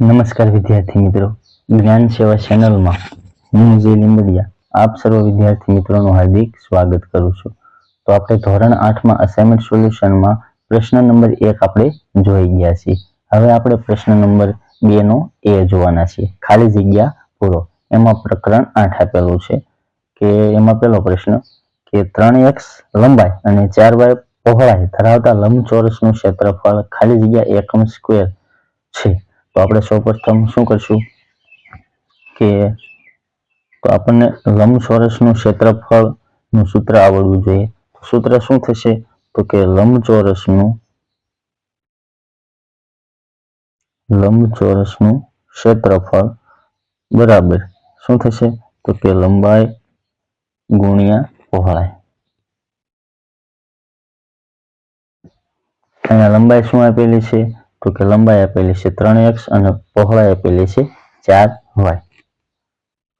નમસ્કાર વિદ્યાર્થી મિત્રો. જ્ઞાન સેવા ચેનલમાં હું જે આપ સર્વ વિદ્યાર્થી મિત્રોનું હાર્દિક સ્વાગત કરું છું. તો આપણે ધોરણ આઠમાં અસાઇનમેન્ટ સોલ્યુશનમાં પ્રશ્ન નંબર એક આપણે જોઈ ગયા છીએ. હવે આપણે પ્રશ્ન નંબર બે નો એ જોવાના છીએ. ખાલી જગ્યા પૂરો. એમાં પ્રકરણ આઠ આપેલું છે કે એમાં પહેલો પ્રશ્ન કે ત્રણ એક્સ લંબાઈ અને ચાર વાય પહોળાઈ ધરાવતા લંબચોરસનું ક્ષેત્રફળ ખાલી જગ્યા એકમ સ્ક્વેર છે. તો આપણે સૌપ્રથમ શું કરશું કે તો આપણને લંબચોરસનું ક્ષેત્રફળનું સૂત્ર આવડવું જોઈએ. સૂત્ર શું થશે? તો કે લંબચોરસનું લંબચોરસનું ક્ષેત્રફળ બરાબર શું થશે? તો કે લંબાઈ ગુણ્યા પહોળાઈ. અહીંયા લંબાઈ શું આપેલી છે? તો કે લંબાઈ આપેલી છે ત્રણ એક્સ અને પહોળાઈ આપેલી છે ચાર વાય.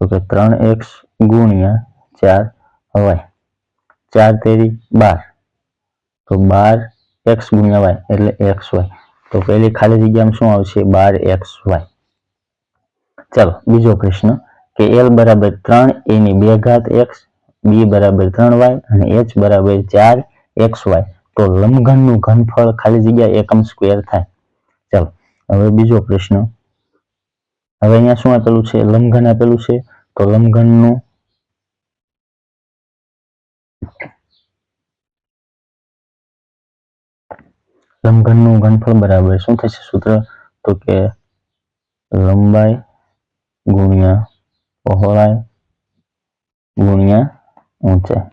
તો કે ત્રણ એક્સ ગુણ્યા ચાર વાય. ચાર તેરી બાર. તો બાર એક્સ ગુણ્યા વાય એટલે એક્સ વાય. તો પહેલી ખાલી જગ્યામાં શું આવશે? બાર એક્સ વાય. ચાલો, બીજો પ્રશ્ન કે એલ બરાબર ત્રણ એની બે ઘાત એક્સ, બી બરાબર ત્રણ વાય અને એચ બરાબર ચાર એક્સ વાય. તો લંબઘનનું ઘનફળ ખાલી જગ્યા એકમ સ્ક્વેર થાય. હવે બીજો પ્રશ્ન. હવે અહીંયા શું આપેલું છે? લંઘન આપેલું છે. તો લંબઘનનું લંબઘનનું ઘનફળ બરાબર શું થશે સૂત્ર? તો કે લંબાઈ ગુણ્યા પહોળાઈ ગુણ્યા ઊંચાઈ.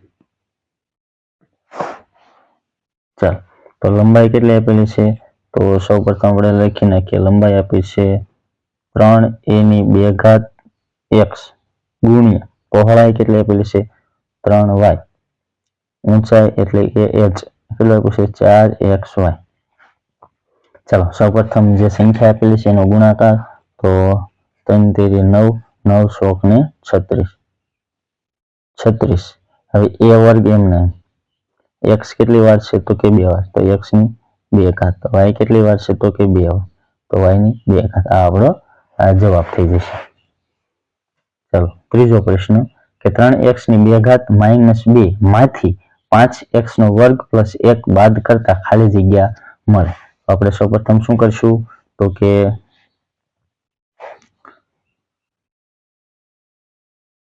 ચાલ, તો લંબાઈ કેટલી આપેલી છે? તો સૌપ્રથમ આપણે લખી નાખીએ લંબાઈ આપી છે ત્રણ એ ની બે ઘાત એક્સ ગુણ્યા પહોળાઈ કેટલી આપેલી છે? ત્રણ વાય. ઊંચાઈ એટલે કે એચ. કેટલું આપ્યું છે? ચાર એક્સ વાય. ચાલો, સૌપ્રથમ જે સંખ્યા આપેલી છે એનો ગુણાકાર, તો ત્રણ તેરી નવ નવ શોક ને છત્રીસ. છત્રીસ. હવે એ વર્ગ એમને. એક્સ કેટલી વાર છે? તો કે બે વાર. તો એક્સની બે ઘાત. તો વાય કેટલી વાર છે તો કે બે તો વાયની બે ઘાત. આ આપણો જવાબ થઈ જશે. ચલો, ત્રીજો પ્રશ્ન કે ત્રણ એક્સની બે ઘાત માઇનસ બે માંથી પાંચ એક્સ નો વર્ગ પ્લસ એક બાદ કરતા ખાલી જગ્યા મળે. આપણે સૌપ્રથમ શું કરશું? તો કે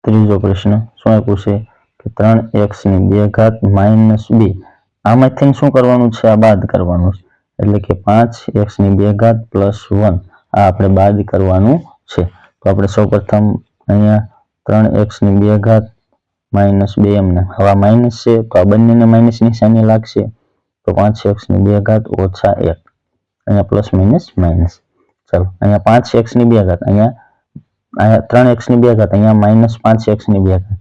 ત્રીજો પ્રશ્ન, શું આપ્યું છે? કે ત્રણ એક્સની બે ઘાત માઇનસ બે આમાંથી શું કરવાનું છે? આ બાદ કરવાનું છે. એટલે કે પાંચ એક્સની બે ઘાત પ્લસ વન. આ આપણે બાદ કરવાનું છે. તો આપણે સૌપ્રથમ અહીંયા ત્રણ એક્સની બે ઘાત માઇનસ બે એમને. હવે માઇનસ છે, તો આ બંનેને માઇનસ નિશાની લાગશે. તો પાંચ એક્સની બે ઘાત ઓછા એક. અહીંયા પ્લસ માઇનસ માઇનસ. ચાલો, અહીંયા પાંચ એક્સની બે ઘાત. અહીંયા અહીંયા ત્રણ એક્સની બે ઘાત. અહીંયા માઇનસ પાંચ એક્સની બે ઘાત.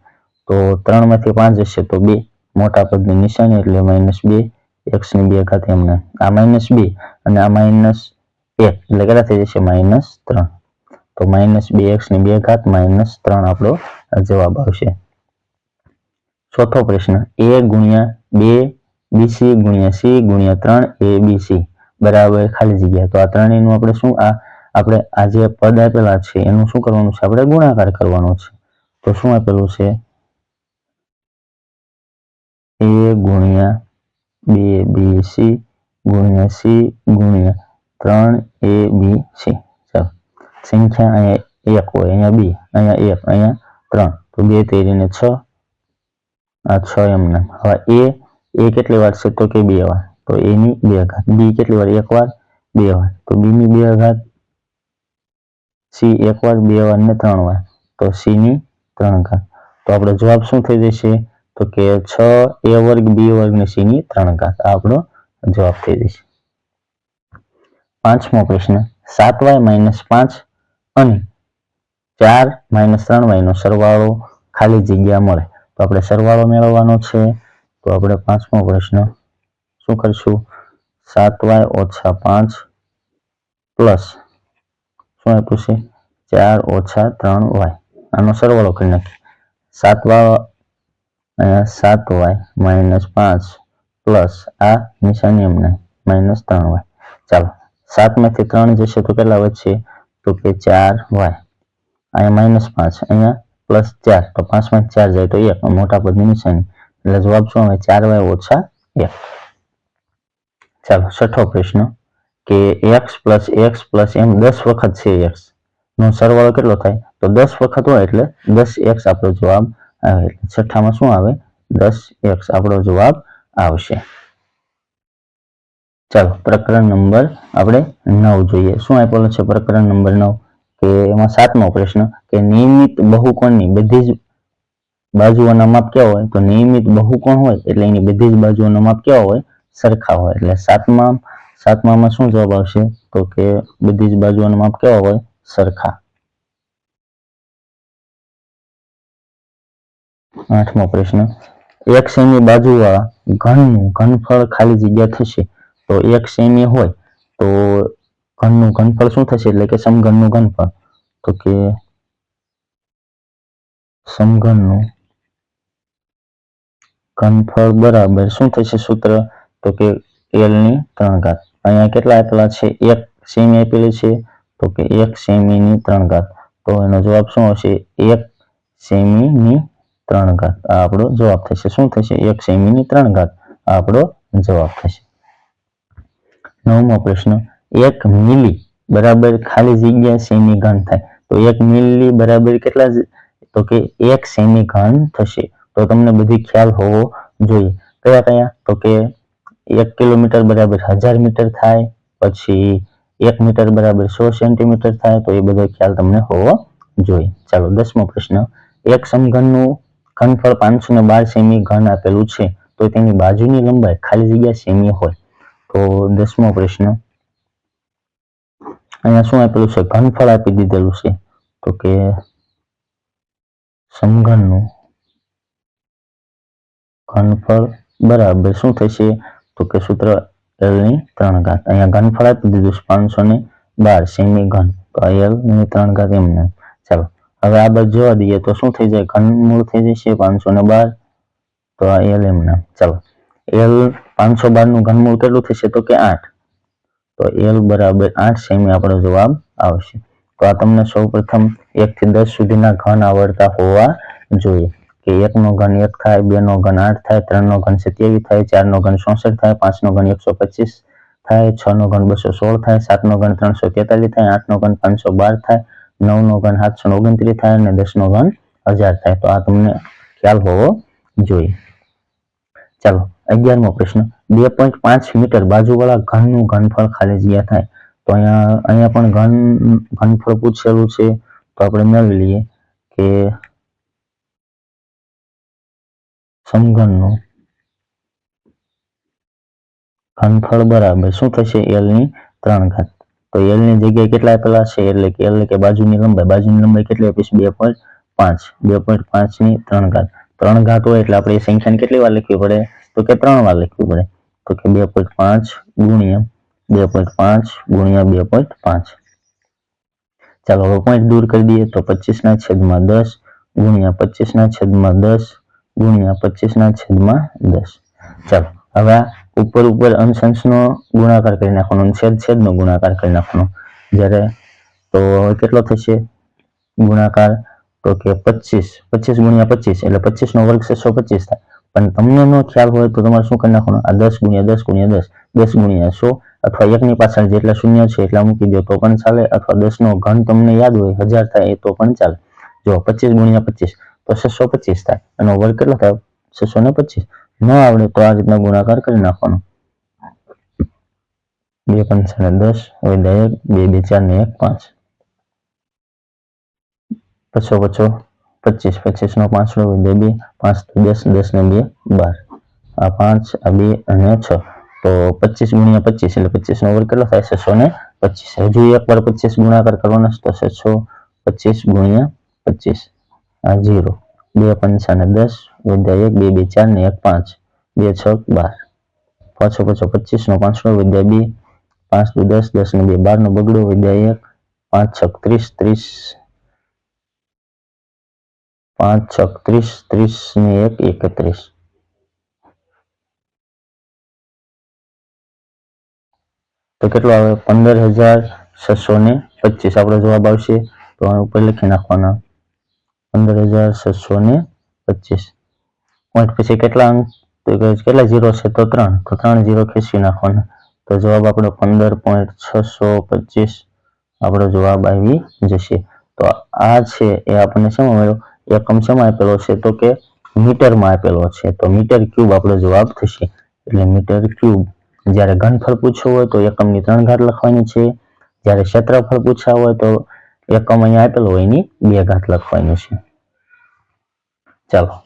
તો ત્રણમાંથી પાંચ હશે તો બે. મોટા પદની નિશાની એટલે માઇનસ બે એક્સની બે ઘાત એમને આ માઇનસ બે અને આ માઇનસ એક, એટલે કેટલા થઈ જશે? માઇનસ ત્રણ. તો માઇનસ બે એક્સની બે ઘાત માઇનસ ત્રણ આપણો જવાબ આવશે. ચોથો પ્રશ્ન એ ગુણ્યા બે બીસી ગુણ્યા સી ગુણ્યા ત્રણ એ બીસી બરાબર, ખાલી જગ્યા. તો આ ત્રણેયનું આપણે શું? આ આપણે આ જે પદ આપેલા છે, એનું શું કરવાનું છે? આપણે ગુણાકાર કરવાનો છે. તો શું આપેલું છે? એ ગુણ્યા બે, બી, સી ગુણ્યા સી ગુણ્યા ત્રણ, એ, બી, સી. સંખ્યા અહીંયા એક હોય, અહીંયા બી, અહીંયા એક, અહીંયા ત્રણ. તો બે તેરીને છ. આ છ એમને. હવે એ એ કેટલી વાર છે તો કે બે વાર? તો એની બે ઘાત. બી કેટલી વાર? એક વાર, બે વાર. તો બી ની બે ઘાત સી એક વાર, બે વાર ને ત્રણ વાર. તો સી ની ત્રણ ઘાત. તો આપણો જવાબ શું થઈ જશે? તો કે છ, એ વર્ગ, બી વર્ગ ને સી ની ત્રણ ઘાત. આપણો જવાબ થઈ જશે. પાંચમો પ્રશ્ન સાત વાય માઇનસ પાંચ અને ચાર માઇનસ ત્રણ વાય નો સરવાળો ખાલી જગ્યા મળે. તો આપણે સરવાળો મેળવવાનો છે. તો આપણે પાંચમો પ્રશ્ન, શું કરશું? સાત વાય ઓછા પાંચ પ્લસ શું આપ્યું છે? ચાર ઓછા ત્રણ વાય. આનો સરવાળો કરી નાખીએ. સાત વાય અહીંયા સાત વાય માઇનસ પાંચ, પ્લસ આ નિશાની અમને માઇનસ ત્રણ વાય ચાલો, સાતમાંથી ત્રણ જશે તો કેટલા વધશે તો કે ચાર વાય અહીંયા માઇનસ પાંચ, અહીંયા પ્લસ ચાર, તો પાંચમાં ચાર જાય તો એક, મોટા પદની નિશાની. એટલે જવાબ શું આવે? ચાર વાય ઓછા એક. ચાલો, છઠ્ઠો પ્રશ્ન, કે એક્સ પ્લસ એક્સ પ્લસ એમ દસ વખત છે એક્સ નો સરવાળો કેટલો થાય? તો દસ વખત હોય એટલે દસ એક્સ આપણો જવાબ આવે એટલે છઠ્ઠામાં શું આવે? દસ એક્સ. આપણો જવાબ આવશે. ચાલો, પ્રકરણ નંબર આપણે નવ જોઈએ. શું આપેલો છે પ્રકરણ નંબર નવ? કે એમાં સાતમો પ્રશ્ન કે નિયમિત બહુકોણની બધી જ બાજુઓના માપ કેવા હોય? તો નિયમિત બહુકોણ હોય એટલે એની બધી જ બાજુઓના માપ કેવા હોય? સરખા હોય. એટલે સાતમા, સાતમામાં શું જવાબ આવશે? તો કે બધી જ બાજુઓના માપ કેવા હોય? સરખા. આઠમો પ્રશ્ન. એક સેમી બાજુવાળા ઘનનું ઘનફળ ખાલી જગ્યા થશે તો એક સેમી હોય તો ઘનનું ઘનફળ શું થશે? એટલે કે સમઘનનું ઘનફળ. તો કે સમઘનનું ઘનફળ બરાબર શું થશે સૂત્ર? તો કે એલની ત્રણ ઘાત. અહીંયા કેટલા આપેલા છે? એક સેમી આપેલી છે તો કે એક સેમી ની ત્રણ ઘાત. તો એનો જવાબ શું હશે એક સેમી ની ત્રણ ઘાત. આ આપણો જવાબ થશે. શું થશે? એક સેમી ની ત્રણ ઘાત. આ આપણો જવાબ થશે. નવમો પ્રશ્ન. એક મિલી બરાબર ખાલી જગ્યા સેમી ઘન થાય? તો એક મિલી બરાબર કેટલા જ- તો કે એક સેમી ઘન થશે? તો તમને બધી ખ્યાલ હોવો જોઈએ. કયા કયા? તો કે એક કિલોમીટર બરાબર હજાર મીટર થાય, પછી એક મીટર બરાબર સો સેન્ટીમીટર થાય, તો એ બધો ખ્યાલ તમને હોવો જોઈએ. ચાલો, દસમો પ્રશ્ન. એક સમઘનનું ઘનફળ પાંચસો ને બાર સેમી ઘન આપેલું છે, તો તેની બાજુની લંબાઈ ખાલી જગ્યા સેમી હોય. તો દસમો પ્રશ્ન. અહીંયા શું આપેલું છે? ઘનફળ આપી દીધેલું છે. તો કે સમઘનનું ઘનફળ બરાબર શું થશે? તો કે સૂત્ર એલની ત્રણ ઘાત. અહીંયા ઘનફળ આપી દીધું છે પાંચસો ને બાર સેમી ઘન. તો એલની ત્રણ ઘાત એમને ચાલો. હવે આ બાજુ જોવા દઈએ તો શું થઈ જાય? ઘનમૂળ થઈ જશે પાંચસો ને બાર. તો આ એલ એમના ચાલો. એલ પાંચસો બારનું ઘનમૂળ કેટલું થશે? તો કે આઠ. તો એલ બરાબર આઠ સેમી આપણો જવાબ આવશે. તો આ તમને સૌ પ્રથમ એક થી દસ સુધીના ઘન આવડતા હોવા જોઈએ. કે એક નો ઘન એક થાય, બે નો ઘન આઠ થાય, ત્રણ નો ઘન સત્યાવીસ થાય, ચાર નો ઘન ચોસઠ થાય, પાંચ નો ઘન એકસો પચીસ થાય, છ નો ઘન બસો સોળ થાય, સાત નો ઘન ત્રણસો તેતાલીસ થાય, આઠ નો ઘન પાંચસો બાર થાય નવ નો ઘન સાતસો ઓગણત્રીસ થાય અને દસ નો ઘન હજાર થાય તો આ તમને ખ્યાલ હોવો જોઈએ. ચાલો, અગિયારમો પ્રશ્ન. બે પોઈન્ટ પાંચ મીટર બાજુવાળા ઘનનું ઘનફળ ખાલી જગ્યા થાય. તો અહીંયા અહીંયા પણ ઘન, ઘનફળ પૂછેલું છે. તો આપણે મેળવી લઈએ કે સમઘનનું ઘનફળ બરાબર શું થશે? એલની ત્રણ ઘાત. તો એલની જગ્યાએ કેટલા આપેલા છે? એટલે કે એલ કે બાજુની લંબાઈ બાજુની લંબાઈ કેટલી આપીશ બે પોઈન્ટ પાંચ. બે પોઈન્ટ પાંચની ત્રણ ઘાત. ત્રણ ઘાત હોય એટલે આપણે સંખ્યાને કેટલી વાર લખવી પડે? તો કે ત્રણ વાર લખવી પડે. તો કે બે પોઈન્ટ પાંચ ગુણ્યા બે પોઈન્ટ પાંચ ગુણ્યા બે પોઈન્ટ પાંચ. ચાલો હવે પોઈન્ટ દૂર કરી દઈએ તો પચીસ ના છેદમાં દસ ગુણ્યા પચીસ ના છેદમાં દસ ગુણ્યા પચીસ ના છેદમાં દસ. ચાલો, હવે ઉપર ઉપર અંશ નો ગુણાકાર કરી નાખવાનો છેદ છેદનો ગુણાકાર કરી નાખવાનો. જ્યારે તો કેટલો થશે? ગુણાકાર તો કે પચીસ. પચીસ ગુણ્યા પચીસ, એટલે પચીસ નો વર્ગ સો પચીસ થાય. પણ તમને નો ખ્યાલ હોય તો તમારે શું કરી નાખવાનું? આ દસ ગુણ્યા દસ ગુણ્યા દસ. દસ ગુણ્યા સો અથવા એકની પાછળ જેટલા શૂન્ય છે એટલા મૂકી દો તો પણ ચાલે. અથવા દસ નો ઘન તમને યાદ હોય, હજાર થાય એ તો પણ ચાલે. જો પચીસ ગુણ્યા પચીસ, તો છસો પચીસ થાય. એનો વર્ગ કેટલો થાય? છસો ને પચીસ. ન આવડે તો આ રીતના ગુણાકાર કરી નાખવાનો. બે પંચા ને દસ વૈદા એક, બે બે, ચાર ને એક, પાંચ. પછો પછો, પચીસ પચીસ નો પાંચડો વૈદા બે, પાંચ તો દસ દસ ને બે, બાર. આ પાંચ, આ બે અને છ. તો પચીસ ગુણ્યા પચીસ એટલે પચીસ નો વર્ગ કેટલો થાય? છસો ને પચીસ. હજુ એક વાર પચીસ ગુણાકાર કરવાનો તો છસો પચીસ ગુણ્યા પચીસ. આ જીરો બે પંચાને દસ વૈદા એક, બે બે ચાર ને એક પાંચ, બે છ બાર. પાછો પાછો પચીસ નો પાંચસો વિદ્યા બે પાંચ દુ દસ દસ ને બે બાર નો બગડો વિદ્યા એક, પાંચ છક ત્રીસ ત્રીસ, પાંચ છક ત્રીસ ત્રીસ ને એક એકત્રીસ. તો કેટલો આવે? પંદર હજાર છસો ને પચીસ. આપણો જવાબ આવશે તો ઉપર લખી નાખવાના. પંદર હજાર છસો ને પચીસ. પોઈન્ટ પછી કેટલા અંક? તો કેટલા? ઝીરો છે તો ત્રણ. તો ત્રણ ઝીરો ખેંચી નાખવાના. તો જવાબ આપણો પંદર પોઈન્ટ છસો પચીસ. આપણો જવાબ આવી જશે. તો આ છે એ આપણને શેમાં મળ્યો? એકમ શેમાં આપેલો છે? તો કે મીટરમાં આપેલો છે. તો મીટર ક્યુબ આપણો જવાબ થશે. એટલે મીટર ક્યુબ, જ્યારે ઘનફળ પૂછવું હોય તો એકમની ત્રણ ઘાત લખવાની છે. જ્યારે ક્ષેત્રફળ પૂછ્યા હોય તો એકમ અહીંયા આપેલો હોય એની બે ઘાત લખવાની છે. ચાલો.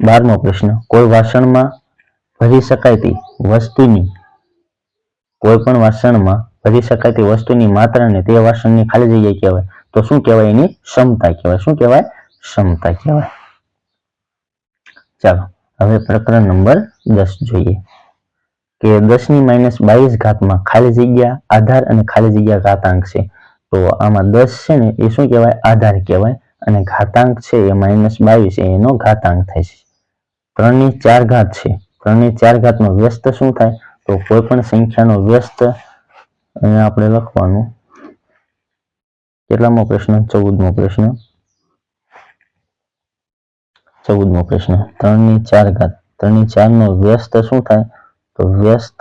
બારમો પ્રશ્ન. કોઈ વાસણમાં ભરી શકાતી વસ્તુની, કોઈ પણ વાસણમાં ભરી શકાતી વસ્તુની માત્રાને તે વાસણની ખાલી જગ્યા કહેવાય. તો શું કહેવાય એની ક્ષમતા કહેવાય? શું કહેવાય? ક્ષમતા કહેવાય. ચાલો, હવે પ્રકરણ નંબર દસ જોઈએ. કે દસની માઇનસ બાવીસ ઘાતમાં ખાલી જગ્યા, આધાર અને ખાલી જગ્યા ઘાતાંક છે. તો આમાં દસ છે ને, એ શું કહેવાય? આધાર કહેવાય. અને ઘાતાંક છે એ માઇનસ બાવીસ એનો ઘાતાંક થાય છે. ત્રણની ચાર ઘાત છે. ત્રણની ચાર ઘાતનો વ્યસ્ત શું થાય? તો કોઈ પણ સંખ્યાનો વ્યસ્ત અહીંયા આપણે લખવાનું. કેટલામો પ્રશ્ન? ચૌદમો પ્રશ્ન. ચૌદમો પ્રશ્ન. ત્રણની ચાર ઘાત. ત્રણની ચારનો વ્યસ્ત શું થાય? તો વ્યસ્ત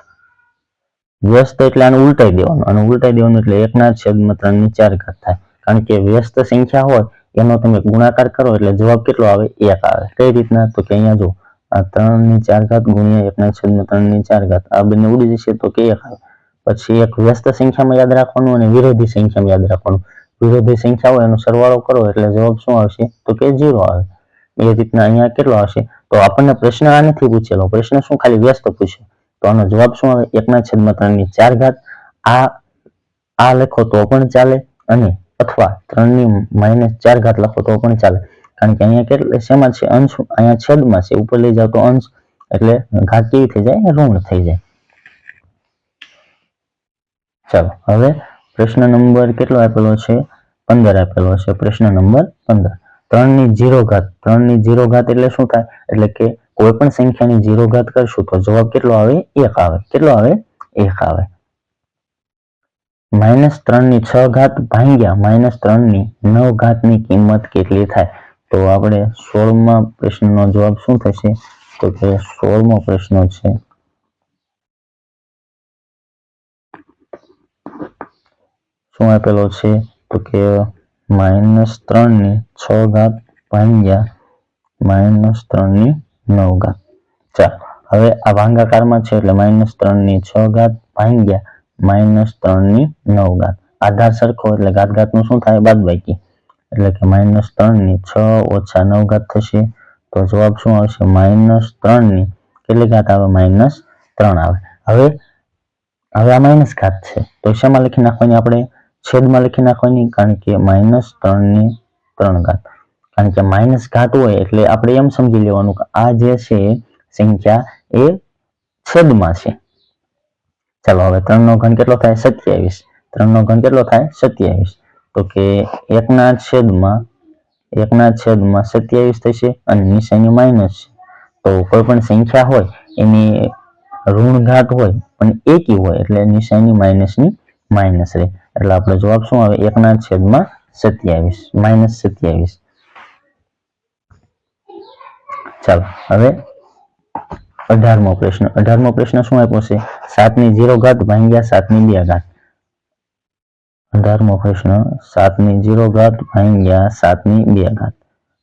વ્યસ્ત એટલે આને ઉલટાઈ દેવાનું. અને ઉલટાઈ દેવાનું એટલે એકના છેદમાં ત્રણની ચાર ઘાત થાય. કારણ કે વ્યસ્ત સંખ્યા હોય, એનો તમે ગુણાકાર કરો એટલે જવાબ કેટલો આવે? એક આવે. કઈ રીતના? તો કે અહીંયા જો આ ત્રણની ચાર ઘાત ગુણ્યા એકના છેદમાં ત્રણની ચાર ઘાત. આ બંને ઉડી જશે તો કે એક આવે. પછી એક વ્યસ્ત સંખ્યામાં યાદ રાખવાનું અને વિરોધી સંખ્યામાં યાદ રાખવાનું. વિરોધી સંખ્યા હોય એનો સરવાળો કરો એટલે જવાબ શું આવશે? તો કે ઝીરો આવે. એ રીતના અહીંયા કેટલો આવશે? તો આપણને પ્રશ્ન આ નથી પૂછેલો. પ્રશ્ન શું? ખાલી વ્યસ્ત પૂછ્યો તો આનો જવાબ શું આવે? એકના છેદમાં ત્રણની ચાર ઘાત. આ આ લખો તો પણ ચાલે અને અથવા ત્રણની માઇનસ ચાર ઘાત લખો તો પણ ચાલે. કારણ કે અહીંયા કેટલે, શેમાં છે? અંશ, અહીંયા છેદમાં છે. ઉપર લઈ જાવ તો અંશ, એટલે ઘાત કેવી થઈ જાય? ઋણ થઈ જાય. ચાલો, હવે પ્રશ્ન નંબર કેટલો આપેલો છે? પંદર આપેલો છે. પ્રશ્ન નંબર પંદર. ત્રણની જીરો ઘાત. ત્રણની જીરો ઘાત એટલે શું થાય? એટલે કે કોઈ પણ સંખ્યાની જીરો ઘાત કરશું તો જવાબ કેટલો આવે? એક આવે. કેટલો આવે? એક આવે. માઇનસ ત્રણની છ ઘાત ભાંગ્યા માઇનસ ત્રણની નવ ઘાતની કિંમત કેટલી થાય? તો આપણે સોળમા પ્રશ્નનો જવાબ શું થશે? તો કે સોળમો પ્રશ્ન છે. શું આપેલો છે? તો કે માઇનસ ત્રણની છ ઘાત ભાંગ્યા માઇનસ ત્રણની નવ ઘાત. ચાલો, હવે આ ભાંગાકારમાં છે એટલે માઇનસ ત્રણની છ ઘાત ભાંગ્યા માઇનસ ત્રણની નવ ઘાત. આધાર સરખો એટલે ઘાત ઘાતનું શું થાય? બાદબાકી એટલે કે માઇનસ ત્રણની છ ઓછા નવ ઘાત થશે. તો જવાબ શું આવશે? માઇનસ ત્રણની. કેટલી ઘાત આવે? માઇનસ ત્રણ આવે. હવે હવે આ માઇનસ ઘાત છે. તો શામાં લખી નાખવાની આપણે? છેદમાં લખી નાખવાની, કારણ કે માઇનસ ત્રણની ત્રણ ઘાત. કારણ કે માઇનસ ઘાત હોય એટલે આપણે એમ સમજી લેવાનું કે આ જે છે, સંખ્યા એ છેદમાં છે. ચાલો, હવે ત્રણ નો ઘન કેટલો થાય? સત્યાવીસ. ત્રણ નો ઘન કેટલો થાય? સત્યાવીસ. તો કે એકના છેદમાં એકના છેદમાં સત્યાવીસ થશે અને નિશાની માઇનસ છે. તો કોઈ પણ સંખ્યા હોય, એની ઋણ ઘાત હોય, પણ એકી હોય, એટલે નિશાની માઇનસની માઇનસ રહે. એટલે આપણો જવાબ શું આવે? એકના છેદમાં સત્યાવીસ. માઇનસ સત્યાવીસ. ચાલો, હવે અઢારમો પ્રશ્ન. અઢારમો પ્રશ્ન શું આપ્યો છે? સાતની ઝીરો ઘાત ભાંગ્યા સાતની બે ઘાત. અઢારમો પ્રશ્ન, સાતની ઝીરો ઘાત ભાંગ્યા સાતની બે ઘાત.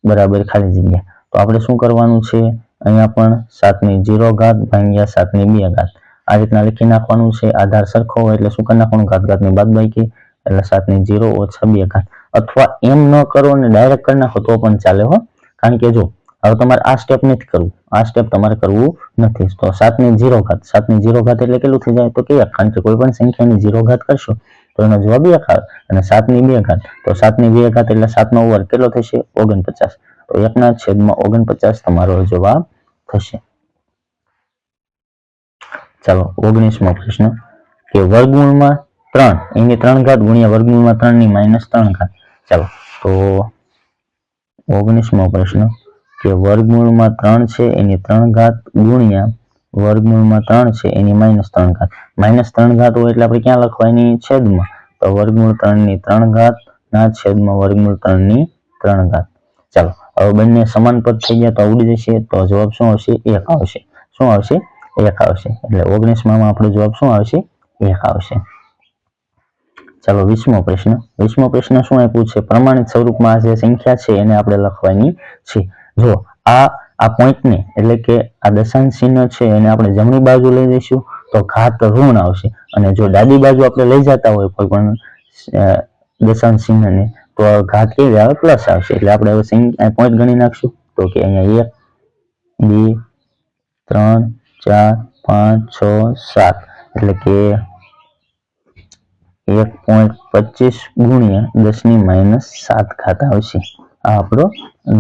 બરાબર ખાલી જગ્યા. તો આપણે શું કરવાનું છે? અહીંયા પણ સાતની જીરો ઘાત ભાંગ્યા સાતની બે ઘાત. આ રીતના લખી નાખવાનું છે. આધાર સરખો હોય એટલે શું કરી નાખવાનું? ઘાત ઘાતની બાદ બાકી. એટલે સાતની જીરો ઓછા બે ઘાત. અથવા એમ ન કરો અને ડાયરેક્ટ કરી નાખો તો પણ ચાલે હો. કારણ કે જો હવે તમારે આ સ્ટેપ નથી કરવું. આ સ્ટેપ તમારે કરવું નથી. તો સાતની જીરો ઘાત સાતની જીરો ઘાત એટલે કેટલું થઈ જાય? તો કે કે કોઈ પણ સંખ્યાની જીરો ઘાત કરશો, તો એનો જવાબ એક આવે. અને સાતની બે ઘાત. તો સાતની બે ઘાત એટલે સાતનો વર્ગ કેટલો થશે? ઓગણપચાસ. તો એકના છેદમાં ઓગણપચાસ તમારો જવાબ થશે. ચાલો, ઓગણીસમો પ્રશ્ન. કે વર્ગમૂળમાં ત્રણ. એની ત્રણ ઘાત ગુણ્યા વર્ગમૂળમાં ત્રણની માઇનસ ત્રણ ઘાત. ચાલો, તો ઓગણીસમો પ્રશ્ન. કે વર્ગમૂળમાં ત્રણ છે, એની ત્રણ ઘાત ગુણ્યા વર્ગમૂળમાં ત્રણ છે, એની માઇનસ ત્રણ ઘાત. માઇનસ ત્રણ ઘાત હોય એટલે આપણે ક્યાં લખવા છેદમાં? તો વર્ગમૂળ ત્રણની ત્રણ ઘાત, ના છેદમાં વર્ગમૂળ ત્રણની ત્રણ ઘાત. ચાલો, હવે બંને સમાન પદ થઈ ગયા તો ઉડી જશે, તો જવાબ શું આવશે? એક આવશે. શું આવશે? એક આવશે. એટલે ઓગણીસમાં આપણો જવાબ શું આવશે? એક આવશે. ચાલો, વીસમો પ્રશ્ન. વીસમો પ્રશ્ન શું આપ્યું છે? પ્રમાણિત સ્વરૂપમાં જે સંખ્યા છે એને આપણે લખવાની છે. જો આ આ પોઈન્ટને એટલે કે આ દશાંશ ચિહ્ન છે એને આપણે જમણી બાજુ લઈ જઈશું તો ઘાત ઋણ આવશે. અને જો ડાબી બાજુ આપણે લઈ જતા હોય કોઈ પણ દશાંશ ચિહ્નને, તો ઘાત કેવી આવે, પ્લસ આવશે. એટલે આપણે હવે પોઈન્ટ ગણી નાખશું. તો કે અહીંયા એક, બે, ત્રણ, ચાર, પાંચ, છ, સાત. એટલે કે એક પોઈન્ટ પચીસ ગુણ્યા દસની માઇનસ સાત ઘાત આવશે. આપણો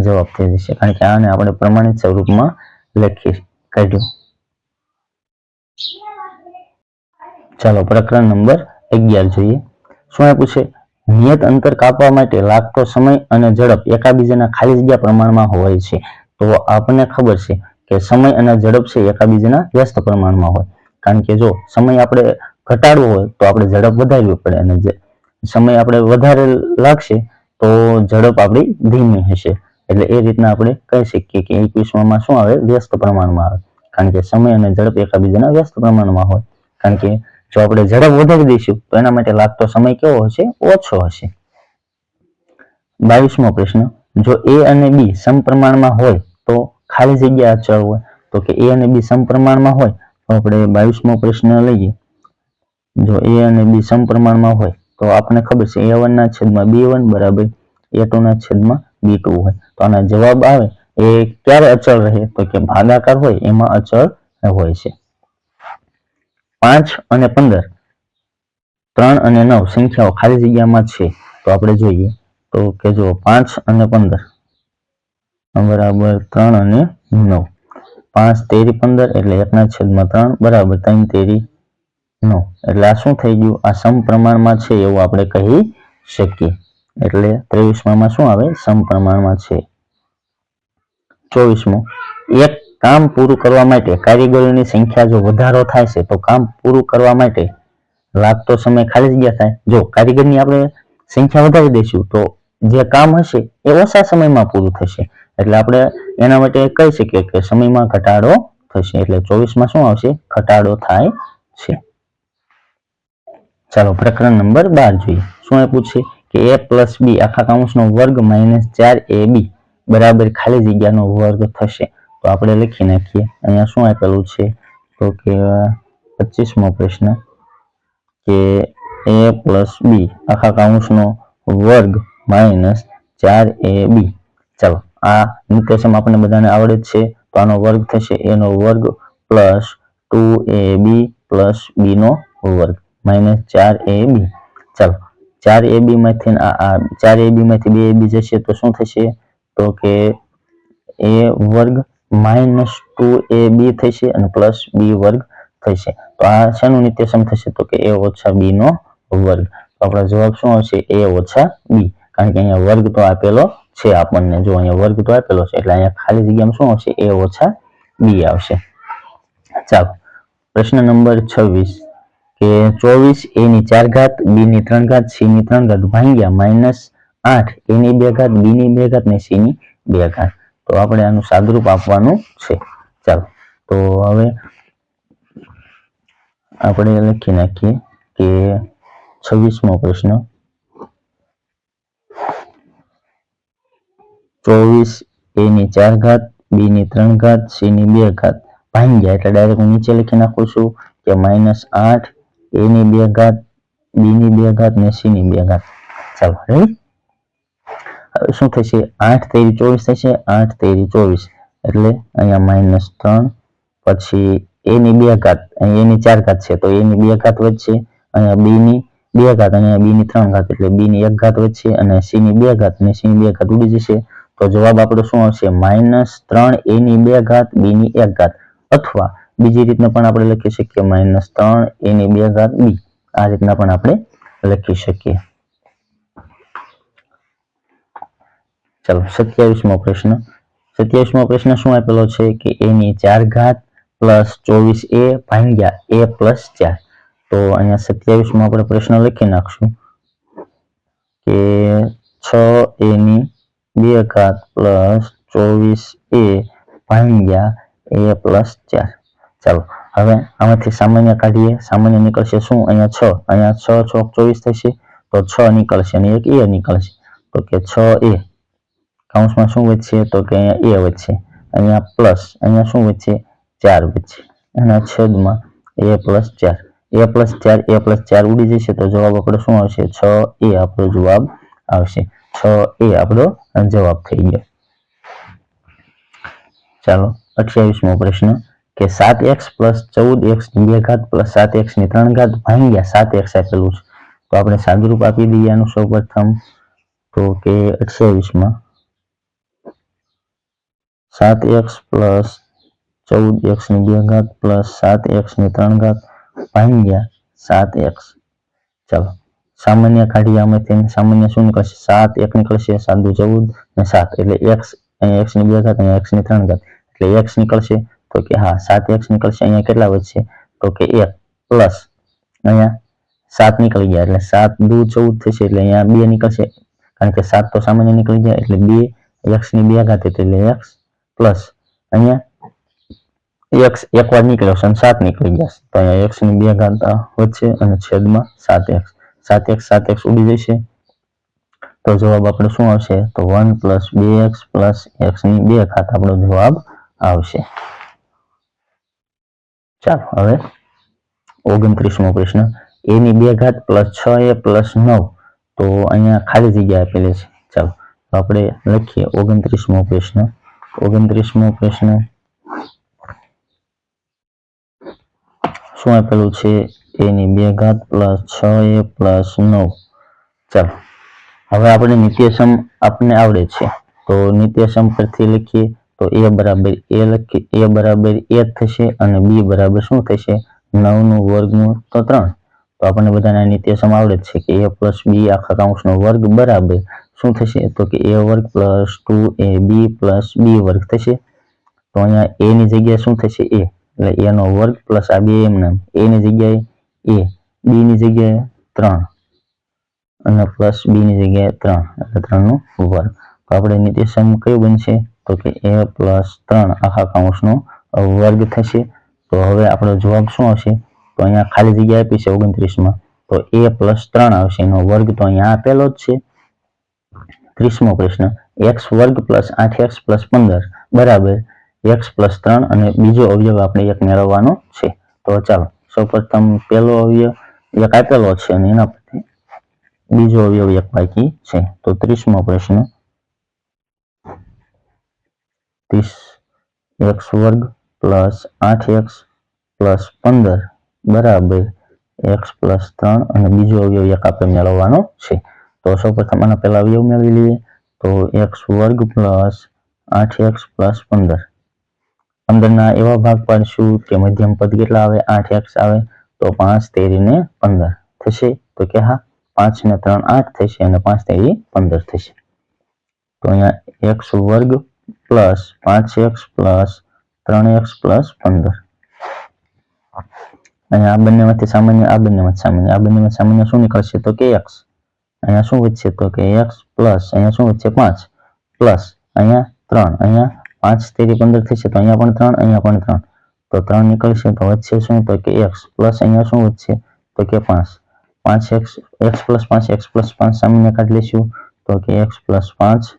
જવાબ થઈ જશે. કારણ કે આને આપણે પ્રમાણિત સ્વરૂપમાં લખી કાઢ્યું ચાલો, પ્રકરણ નંબર અગિયાર જોઈએ. શું આપ્યું પૂછે નિયત અંતર કાપવા માટે લાગતો સમય અને ઝડપ એકાબીજાના ખાલી જગ્યા પ્રમાણમાં હોય છે. તો આપણને ખબર છે કે સમય અને ઝડપ છે એકાબીજાના વ્યસ્ત પ્રમાણમાં હોય. કારણ કે જો સમય આપણે ઘટાડવો હોય તો આપણે ઝડપ વધારવી પડે અને સમય આપણે વધારે લાગશે તો ઝડપ આપણી ધીમી હશે. એટલે એ રીતના આપણે કહી શકીએ કે એકવીસમાં શું આવે? વ્યસ્ત પ્રમાણમાં આવે. કારણ કે સમય અને ઝડપ એકાબીજાના વ્યસ્ત પ્રમાણમાં હોય. કારણ કે જો આપણે ઝડપ વધારી દઈશું, તો એના માટે લાગતો સમય કેવો હશે? ઓછો હશે. બાવીસમો પ્રશ્ન, જો એ અને બી સમપ્રમાણમાં હોય, તો ખાલી જગ્યા અચળ હોય. તો કે એ અને બી સમપ્રમાણમાં હોય, તો આપણે બાવીસમો પ્રશ્ન લઈએ. જો એ અને બી સમપ્રમાણમાં હોય તો આપણને ખબર છે એ વન ના છેદમાં બી બરાબર એ ટુ ના છેદમાં બી હોય. તો આના જવાબ આવે, એ ક્યારે અચળ રહે? તો કે ભાગાકાર હોય, એમાં અચળ હોય છે. પાંચ અને પંદર. ત્રણ અને નવ સંખ્યાઓ ખાલી જગ્યામાં છે. તો આપણે જોઈએ, તો કે જો પાંચ અને પંદર. બરાબર ત્રણ અને નવ. પાંચ તેરી પંદર એટલે એકના છેદમાં ત્રણ, બરાબર ત્રણ તેરી નવ એટલે આ શું થઈ ગયું? આ સમપ્રમાણમાં છે એવું આપણે કહી શકીએ. એટલે ત્રેવીસમાં શું આવે? સમપ્રમાણમાં છે. ચોવીસમો. એક કામ પૂરું કરવા માટે કારીગરોની સંખ્યા જો વધારો થાય છે, તો કામ પૂરું કરવા માટે લાગતો સમય ખાલી જગ્યા થાય. જો કારીગરની આપણે સંખ્યા વધારી દઈશું, તો જે કામ હશે એ ઓછા સમયમાં પૂરું થશે. એટલે આપણે એના માટે કહી શકીએ કે સમયમાં ઘટાડો થશે. એટલે ચોવીસમાં શું આવશે? ઘટાડો થાય છે. ચાલો પ્રકરણ નંબર બાર જોઈએ. શું એ પૂછે કે એ પ્લસ બી આખા કાઉન્સનો વર્ગ માઇનસ ચાર એ બી બરાબર ખાલી જગ્યાનો વર્ગ થશે. તો આપણે લખી નાખીએ. અહીંયા શું આપેલું છે? તો કે પચીસમો પ્રશ્ન કે એ પ્લસ બી આખા કાઉન્સનો વર્ગ માઇનસ ચાર એ બી ચાલો, આ નિકેશમ આપણને બધાને આવડે છે. તો આનો વર્ગ થશે એનો વર્ગ plus two a b plus બીનો વર્ગ. માઇનસ ચાર એ બી. ચાલો, ચાર એ બી માંથી ચાર એ બી માંથી બે એ બી જશે તો શું થશે? તો કે એ વર્ગ માઇનસ ટુ એ બી થશે અને પ્લસ બી વર્ગ થશે. તો આ શેનું નિત્યસમ થશે તો કે એ ઓછા બી નો વર્ગ. તો આપણો જવાબ શું આવશે? એ ઓછા બી. કારણ કે અહીંયા વર્ગ તો આપેલો છે આપણને. જો અહીંયા વર્ગ તો આપેલો છે, એટલે અહીંયા ખાલી જગ્યામાં શું આવશે? એ ઓછા બી આવશે. ચાલો, પ્રશ્ન નંબર છવ્વીસ. કે ચોવીસ એ ની ચાર ઘાત બી ની ત્રણ ઘાત સી ની ત્રણ ઘાત, ભાંગ્યા માઇનસ આઠ એ ની બે ઘાત બી ની બે ઘાત ને સી ની બે ઘાત. તો આપણે આનું સાદરૂપ આપવાનું છે. ચાલો, તો હવે આપણે લખી નાખીએ કે છવ્વીસમો પ્રશ્ન. ચોવીસ એ ની ચાર ઘાત બી ની ત્રણ ઘાત સી ની બે ઘાત. ભાંગ્યા, એટલે ડાયરેક્ટ નીચે લખી નાખું છું કે માઇનસ આઠ એ ની બે ઘાત બી ની બે ઘાત ને સી ની બે ઘાત ચાલો રેડી હવે શું થશે આઠ તેરી ચોવીસ થશે આઠ તેરી ચોવીસ એટલે અહીંયા માઇનસ ત્રણ પછી એની બે ઘાત એની ચાર ઘાત છે તો એની બે ઘાત વધશે અહીંયા બી ની બે ઘાત અને બી ની ત્રણ ઘાત એટલે બી ની એક ઘાત વધશે અને સી ની બે ઘાતની બે ઘાત ઉડી જશે તો જવાબ આપણો શું આવશે માઇનસ ત્રણ એની બે ઘાત બી ની એક ઘાત અથવા બીજી રીતના પણ આપણે લખી શકીએ માઇનસ ત્રણ એ ની બે ઘાત બી. આ રીતના પણ આપણે લખી શકીએ. ચાલો, સત્યાવીસમો પ્રશ્ન. સત્યાવીસમો પ્રશ્ન શું આપેલો છે કે એ ની ચાર ઘાત પ્લસ ચોવીસ એ ભાંગ્યા એ પ્લસ ચાર. તો અહીંયા સત્યાવીસમાં આપણે પ્રશ્ન લખી નાખશું કે છ એની બે ઘાત પ્લસ ચોવીસ એ ભાંગ્યા એ પ્લસ ચાર. ચાલો, હવે આમાંથી સામાન્ય કાઢીએ. સામાન્ય નીકળશે શું? અહીંયા છ. અહીંયા છ ચોક ચોવીસ થશે, તો છ નીકળશે અને એક એ નીકળશે. તો કે છ એ. કાઉન્સમાં શું વધશે? તો કે અહીંયા એ વધશે. અહીંયા પ્લસ, અહીંયા શું વધશે? ચાર વધશે. એના છેદમાં એ પ્લસ ચાર. એ પ્લસ ચાર, એ પ્લસ ચાર ઉડી જશે તો જવાબ આપણો શું આવશે? છ એ આપણો જવાબ આવશે. છ એ આપણો જવાબ થઈ ગયો. ચાલો, અઠ્યાવીસમો પ્રશ્ન. કે સાત એક્સ પ્લસ ચૌદ એક્સની બે ઘાત પ્લસ સાત એક્સની ત્રણ ઘાત ભાંગ્યા સાત એક્સ આપેલું છે. તો આપણે સાદુરૂપ આપી દઈએ આનું સૌ પ્રથમ તો કે અઠ્યાવીસમાં સાત એક્સ પ્લસ ચૌદ એક્સની બે ઘાત પ્લસ સાત એક્સની ત્રણ ઘાત ભાંગ્યા સાત એક્સ. ચાલો, સામાન્ય કાઢીએ તેને. સામાન્ય શું નીકળશે? સાત એક નીકળશે સાત દુ ચૌદ અને સાત. એટલે એક્સ, અહીંયા એક્સની બે ઘાત એક્સની ત્રણ ઘાત. એટલે એક્સ નીકળશે તો કે હા, સાત એક્સ નીકળશે, અહીંયા કેટલા વધશે? તો કે એક પ્લસ. અહીંયા સાત નીકળી ગયા, એટલે સાત દુ ચૌદ થશે, એટલે અહીંયા બે નીકળશે. કારણ કે સાત તો સામાન્ય નીકળી ગયા એટલે બે એક્સની બે ઘાત એટલે એક્સ પ્લસ. અહીંયા એક્સ એક વાર નીકળ્યો છે સાત નીકળી ગયા તો અહીંયા એક્સની બે ઘાત વધશે અને છેદમાં સાત એક્સ સાત એક્સ સાત એક્સ ઉડી જશે. તો જવાબ આપણો શું આવશે? તો વન પ્લસ બે એક્સ પ્લસ એક્સની બે ખાત આપણો જવાબ આવશે. ચાલો, હવે ઓગણત્રીસમો પ્રશ્ન. એ ની બે ઘાત પ્લસ છ એ પ્લસ નવ. તો અહીંયા ખાલી જગ્યા આપેલી છે. ચાલો આપણે લખીએ ઓગણત્રીસમો પ્રશ્ન. ઓગણત્રીસમો પ્રશ્ન. શું આપેલું છે? એની બે ઘાત પ્લસ છ એ પ્લસ નવ. ચાલો, હવે આપણે નિત્યસમ આપણને આવડે છે. તો નિત્યસમ પરથી લખીએ તો એ બરાબર એ લખી, એ બરાબર એ થશે અને બી બરાબર શું થશે? નવનું વર્ગનું તો ત્રણ. તો આપણને બધાના નિત્યસમ આવડે જ છે કે એ પ્લસ બી આખા કાઉન્સનો વર્ગ બરાબર શું થશે? તો કે એ વર્ગ plus two a b plus b વર્ગ થશે. તો અહીંયા એ ની જગ્યાએ શું થશે? એ. એટલે એ નો વર્ગ પ્લસ આ બે એમ નામ એ ની જગ્યાએ એ, બી ની જગ્યાએ ત્રણ. અને પ્લસ બી ની જગ્યાએ ત્રણ. એટલે ત્રણનું વર્ગ. તો આપણે નિત્યસમ કયું બનશે? તો કે એ પ્લસ ત્રણ આખા કાઉન્સનો વર્ગ થશે. તો હવે આપણો જવાબ શું હશે તો અહીંયા ખાલી જગ્યા આપી છે ઓગણત્રીસમાં. તો એ પ્લસ ત્રણ આવશે, એનો વર્ગ તો અહીંયા આપેલો જ છે. ત્રીસમો પ્રશ્ન એક્સ વર્ગ પ્લસ આઠ એક્સ પ્લસ પંદર, બરાબર. એક્સ પ્લસ ત્રણ અને બીજો અવયવ આપણે એક મેળવવાનો છે. તો ચાલો, સૌપ્રથમ પહેલો અવયવ એક આપેલો છે અને એના પરથી બીજો અવયવ એક બાકી છે. તો ત્રીસમો પ્રશ્ન ત્રીસ એક્સ વર્ગ પ્લસ આઠ એક્સ પ્લસ પંદર બરાબર એક્સ પ્લસ ત્રણ અને બીજો અવયવ એક આપણે મેળવવાનો છે. તો સૌપ્રથમ આના પહેલા અવયવ મેળવી લઈએ. તો એક્સ વર્ગ પ્લસ આઠ એક્સ પ્લસ પંદર. પંદરના એવા ભાગ પાડશું કે મધ્યમ પદ કેટલા આવે? આઠ એક્સ આવે. તો પાંચ, તેરી ને પંદર થશે. તો કે હા, પાંચ ને ત્રણ આઠ થશે અને પાંચ તેરી પંદર થશે. તો અહીંયા એક્સ વર્ગ પ્લસ પાંચ એક્સ પ્લસ ત્રણ એક્સ પ્લસ પંદર. અહીંયા આ બંનેમાંથી સામાન્ય, આ બંનેમાંથી સામાન્ય, આ બંનેમાં સામાન્ય શું નીકળશે તો કે એક્સ. અહીંયા શું વધશે તો કે એક્સ પ્લસ, અહીંયા શું વધશે પાંચ. પ્લસ અહીંયા ત્રણ, અહીંયા પાંચ તેરી પંદર થશે તો અહીંયા પણ ત્રણ, અહીંયા પણ ત્રણ. તો ત્રણ નીકળશે તો વધશે શું તો કે એક્સ. પ્લસ અહીંયા શું વધશે તો કે પાંચ. પાંચ એક્સ એક્સ પ્લસ પાંચ, એક્સ પ્લસ પાંચ સામાન્ય કાઢી લઈશું તો કે એક્સ પ્લસ પાંચ.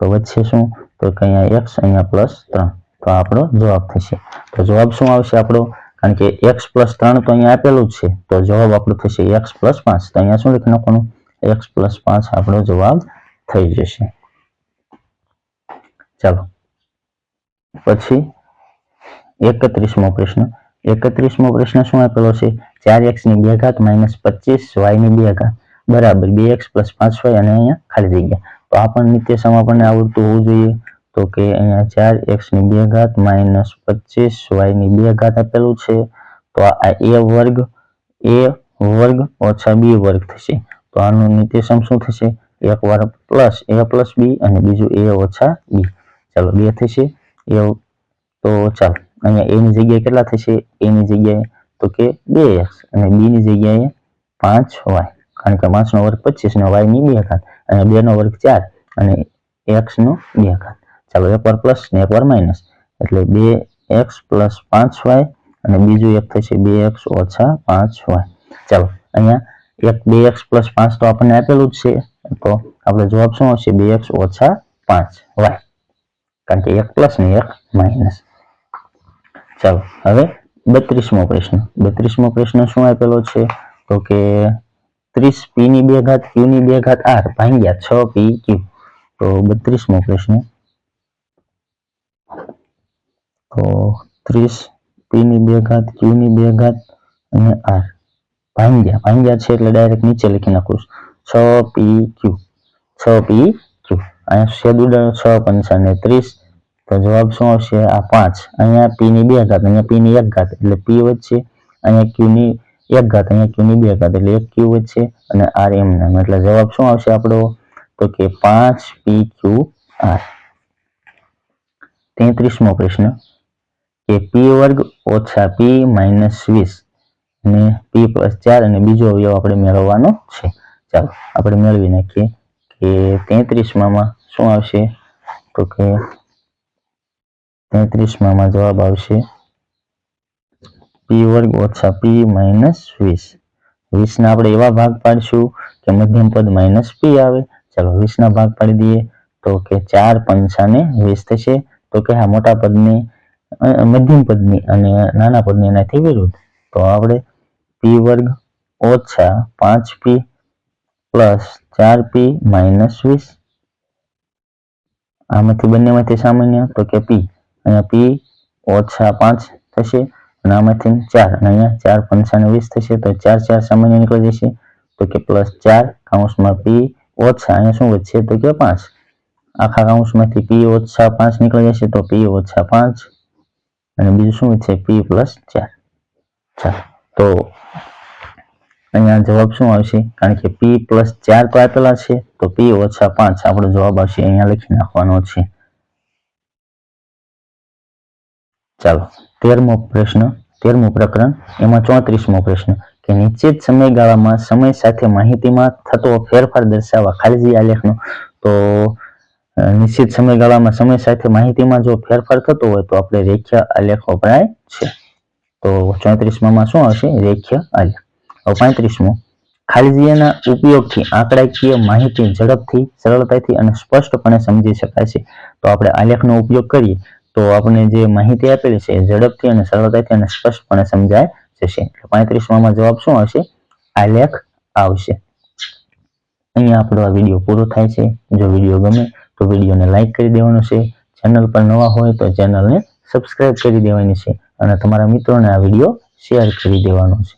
તો વધશે શું? તો અહીંયા એક્સ અહીંયા પ્લસ ત્રણ. તો આપણો જવાબ થશે. તો જવાબ શું આવશે આપણો? કારણ કે એક્સ પ્લસ ત્રણ તો અહીંયા આપેલું જ છે. તો જવાબ આપણો થશે એક્સ પ્લસ પાંચ. તો અહીંયા શું લખી નાખવાનું? એક્સ પ્લસ પાંચ આપણો જવાબ થઈ જશે. ચાલો. પછી એકત્રીસમો પ્રશ્ન. એકત્રીસમો પ્રશ્ન શું આપેલો છે? ચાર એક્સની બે ઘાત માઇનસ પચીસ વાયની બે ઘાત. બરાબર. બે એક્સ પ્લસ પાંચ વાય અને અહીંયા ખાલી જગ્યા. તો આ પણ નિત્યસમ આપણને આવડતું હોવું જોઈએ. તો કે અહીંયા ચાર એક્સની બે ઘાત માઇનસ પચીસ વાયની બે ઘાત આપેલું છે. તો આ એ વર્ગ એ વર્ગ ઓછા બી વર્ગ થશે. તો આનું નિત્યસમ શું થશે? એક વાર પ્લસ એ પ્લસ બી અને બીજું એ ઓછા બી. ચાલો, બે થશે. એ તો ચાલો, અહીંયા એની જગ્યાએ કેટલા થશે? એની જગ્યાએ તો કે બે એક્સ અને બીની જગ્યાએ પાંચ વાય. કારણ કે પાંચનો વર્ગ પચીસ ને વાયની બે ઘાત. અને બે નો વર્ગ ચાર અને એક્સ નો બે ઘાત. ચાલો એક વાર પ્લસ ને એક વાર માઇનસ એટલે બે એક્સ પ્લસ પાંચ વાય અને બીજું એક થશે બે એક્સ ઓછા પાંચ વાય. ચાલો, અહીંયા એક બે એક્સ પ્લસ પાંચ તો આપણને આપેલું જ છે. તો આપણે જવાબ શું આવશે? બે એક્સ ઓછા પાંચ વાય. કારણ કે એક પ્લસ ને એક માઇનસ ચાલો, હવે બત્રીસમો પ્રશ્ન. બત્રીસમો પ્રશ્ન શું આપેલો છે? તો કે ત્રીસ પી ની બે ઘાત ક્યુ ની બે ઘાત આર ભાંગ્યા છ પી ક્યુ. તો બત્રીસમો પ્રશ્ન. તો ત્રીસ પી ની બે ઘાત ક્યુ ની બે ઘાત અને આર. ભાંગ્યા. ભાંગ્યા છે એટલે ડાયરેક્ટ નીચે લખી નાખું છ. P q. છ પી ક્યુ. અહીંયા છેદ ઉડાડો, છ પંચા ને ત્રીસ. તો જવાબ શું આવશે? આ પાંચ. અહીંયા પી ની બે ઘાત, અહીંયા પી ની એક ઘાત. એટલે પી વચ્ચે અહીંયા ક્યુ ની એક ઘાત અહીંયા ક્યુ ની બે ઘાત, એટલે એક ક્યુ છે અને આર એમ નામ. એટલે જવાબ શું આવશે આપણો? તો કે પાંચ પી ક્યુ આર તેત્રીસમો પ્રશ્ન. કે પી વર્ગ ઓછા પી માઇનસ વીસ અને પી પ્લસ ચાર અને બીજો અવયવ આપણે મેળવવાનો છે. ચાલો, આપણે મેળવી નાખીએ કે તેત્રીસમાં શું આવશે? તો કે તેત્રીસમાં જવાબ આવશે પી વર્ગ ઓછા પી માઇનસ વીસ. વીસના આપણે એવા ભાગ પાડશું કે મધ્યમ પદ માઇનસ પી આવે. ચાલો વીસના ભાગ પાડી દઈએ તો કે ચાર પંચાને વીસ થશે. તો કે આ મોટા પદની મધ્યમ પદની અને નાના પદની એનાથી વિરુદ્ધ. તો આપણે પી વર્ગ ઓછા પાંચ પી પ્લસ ચાર પી માઇનસ વીસ. આમાંથી બંનેમાંથી સામાન્ય, તો કે પી અને પી ઓછા પાંચ થશે. આમાંથી ચાર અને અહીંયા ચાર પંચાને વીસ થશે, તો ચાર ચાર સામાન્ય નીકળી જશે. તો કે પ્લસ ચાર કાઉન્સમાં પી ઓછા, અહીંયા શું વધશે? તો કે પાંચ. આખા કાઉન્સમાંથી પી ઓછા પાંચ નીકળી જશે, તો પી ઓછા પાંચ. અને બીજું શું વધશે પી પ્લસ ચાર. ચાલો, તો અહીંયા જવાબ શું આવશે? કારણ કે પી પ્લસ ચાર તો આપેલા છે, તો પી ઓછા પાંચ. આપણો જવાબ આવશે, અહીંયા લખી નાખવાનો છે. ચાલો. તેરમો પ્રશ્ન, તેરમું પ્રકરણ, એમાં ચોત્રીસમો પ્રશ્ન કે નિશ્ચિત સમયગાળામાં સમય સાથે માહિતીમાં થતો ફેરફાર દર્શાવવા ખાલી આલેખનો. તો નિશ્ચિત સમયગાળામાં સમય સાથે માહિતીમાં જો ફેરફાર થતો હોય તો આપણે રેખ્ય આલેખ વપરાય છે. તો ચોત્રીસમાં શું આવશે? રેખ્ય આલેખ. પાંત્રીસમું. ખાલી ઉપયોગથી આંકડાકીય માહિતી ઝડપથી, સરળતાથી અને સ્પષ્ટપણે સમજી શકાય છે. તો આપણે આલેખનો ઉપયોગ કરીએ. તો આપણે જે માહિતી આપેલી છે ઝડપથી અને સરળતાથી અને સ્પષ્ટપણે સમજાય જશે. પાંત્રીસમાં જવાબ શું આવશે? આલેખ આવશે. અહીંયા આપણો આ વીડિયો પૂરો થાય છે. જો વીડિયો ગમે તો વિડીયોને લાઇક કરી દેવાનો છે. ચેનલ પર નવા હોય તો ચેનલને સબસ્ક્રાઇબ કરી દેવાની છે. અને તમારા મિત્રોને આ વીડિયો શેર કરી દેવાનો છે.